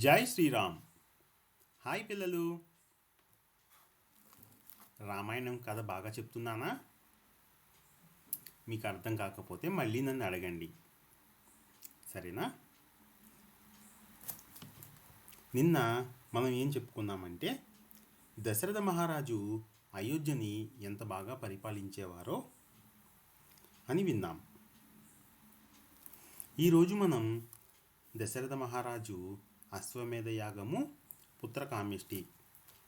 జై శ్రీరామ్. హాయ్ పిల్లలు. రామాయణం కథ బాగా చెప్తున్నానా? మీకు అర్థం కాకపోతే మళ్ళీ నన్ను అడగండి. సరేనా? నిన్న మనం ఏం చెప్పుకున్నామంటే దశరథ మహారాజు అయోధ్యని ఎంత బాగా పరిపాలించేవారో అని విన్నాం. ఈరోజు మనం దశరథ మహారాజు అశ్వమేధ యాగము పుత్రకామిష్టి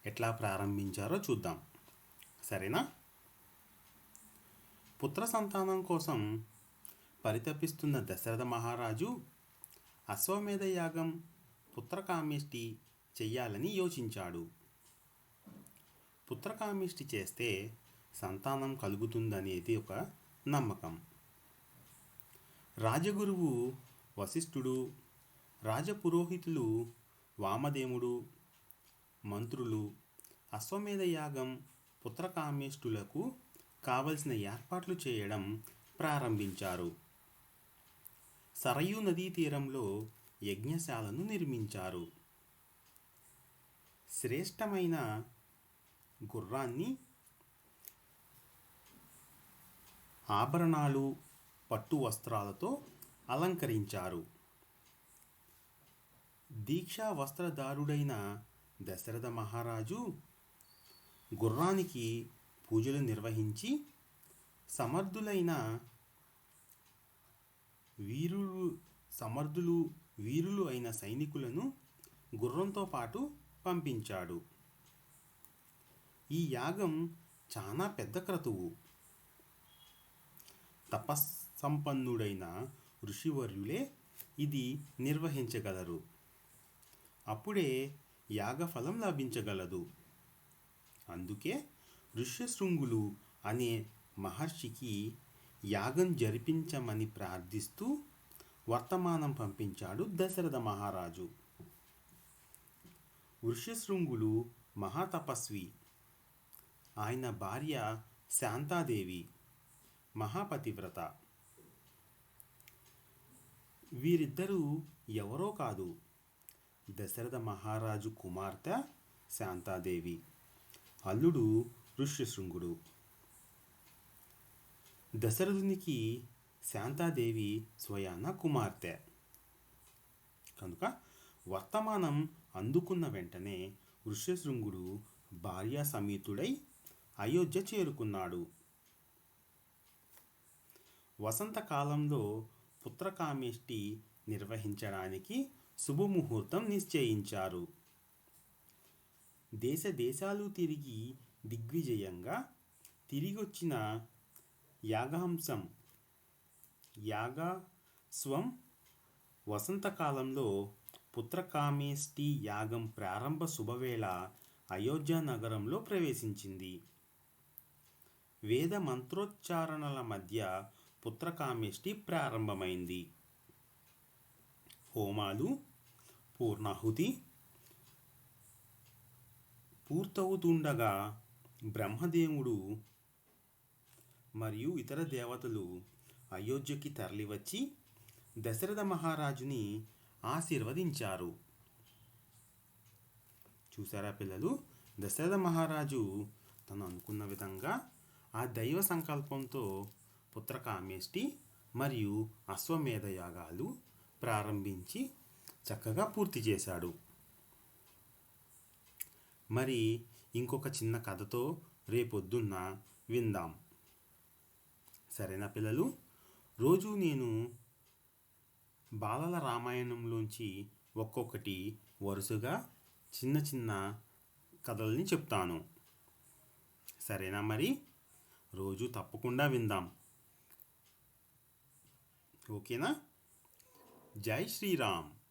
ఎట్లా ప్రారంభించారో చూద్దాం. సరేనా? పుత్ర సంతానం కోసం పరితపిస్తున్న దశరథ మహారాజు అశ్వమేధ యాగం పుత్రకామిష్టి చెయ్యాలని యోచించాడు. పుత్రకామిష్టి చేస్తే సంతానం కలుగుతుందనేది ఒక నమ్మకం. రాజగురువు వశిష్ఠుడు రాజపురోహితులు వామదేవుడు మంత్రులు అశ్వమేధ యాగం పుత్రకామేష్టులకు కావలసిన ఏర్పాట్లు చేయడం ప్రారంభించారు. సరయూ నదీ తీరంలో యజ్ఞశాలను నిర్మించారు. శ్రేష్టమైన గుర్రాన్ని ఆభరణాలు పట్టు వస్త్రాలతో అలంకరించారు. దీక్షా వస్త్రదారుడైన దశరథ మహారాజు గుర్రానికి పూజలు నిర్వహించి సమర్థులైన వీరులు సమర్థులు వీరులు అయిన సైనికులను గుర్రంతో పాటు పంపించాడు. ఈ యాగం చాలా పెద్ద క్రతువు. తపస్సంపన్నుడైన ఋషివర్యులే ఇది నిర్వహించగలరు. అప్పుడే యాగఫలం లభించగలదు. అందుకే ఋష్యశృంగులు అనే మహర్షికి యాగం జరిపించమని ప్రార్థిస్తూ వర్తమానం పంపించాడు దశరథ మహారాజు. వృష్యశృంగులు మహాతపస్వి. ఆయన భార్య శాంతాదేవి మహాపతివ్రత. వీరిద్దరూ ఎవరో కాదు దశరథ మహారాజు కుమార్తె శాంతాదేవి. అల్లుడు ఋష్యశృంగుడు. దశరథునికి శాంతాదేవి స్వయాన కుమార్తె. కనుక వర్తమానం అందుకున్న వెంటనే ఋష్యశృంగుడు భార్యా సమేతుడై అయోధ్య చేరుకున్నాడు. వసంతకాలంలో పుత్రకామేష్టి నిర్వహించడానికి శుభముహూర్తం నిశ్చయించారు. దేశ దేశాలు తిరిగి దిగ్విజయంగా తిరిగొచ్చిన యాగహంసం యాగస్వం వసంతకాలంలో పుత్రకామేష్టి యాగం ప్రారంభ శుభవేళ అయోధ్య నగరంలో ప్రవేశించింది. వేద మంత్రోచ్చారణల మధ్య పుత్రకామేష్టి ప్రారంభమైంది. హోమాలు పూర్ణాహుతి పూర్తవుతుండగా బ్రహ్మదేవుడు మరియు ఇతర దేవతలు అయోధ్యకి తరలివచ్చి దశరథ మహారాజుని ఆశీర్వదించారు. చూసారా పిల్లలు? దశరథ మహారాజు తను అనుకున్న విధంగా ఆ దైవ సంకల్పంతో పుత్రకామేష్టి మరియు అశ్వమేధ యాగాలు ప్రారంభించి చక్కగా పూర్తి చేశాడు. మరి ఇంకొక చిన్న కథతో రేపొద్దున్న విందాం. సరేనా పిల్లలు? రోజు నేను బాలల రామాయణంలోంచి ఒక్కొక్కటి వరుసగా చిన్న చిన్న కథల్ని చెప్తాను. సరేనా మరి? రోజు తప్పకుండా విందాం. ఓకేనా? జై శ్రీరామ్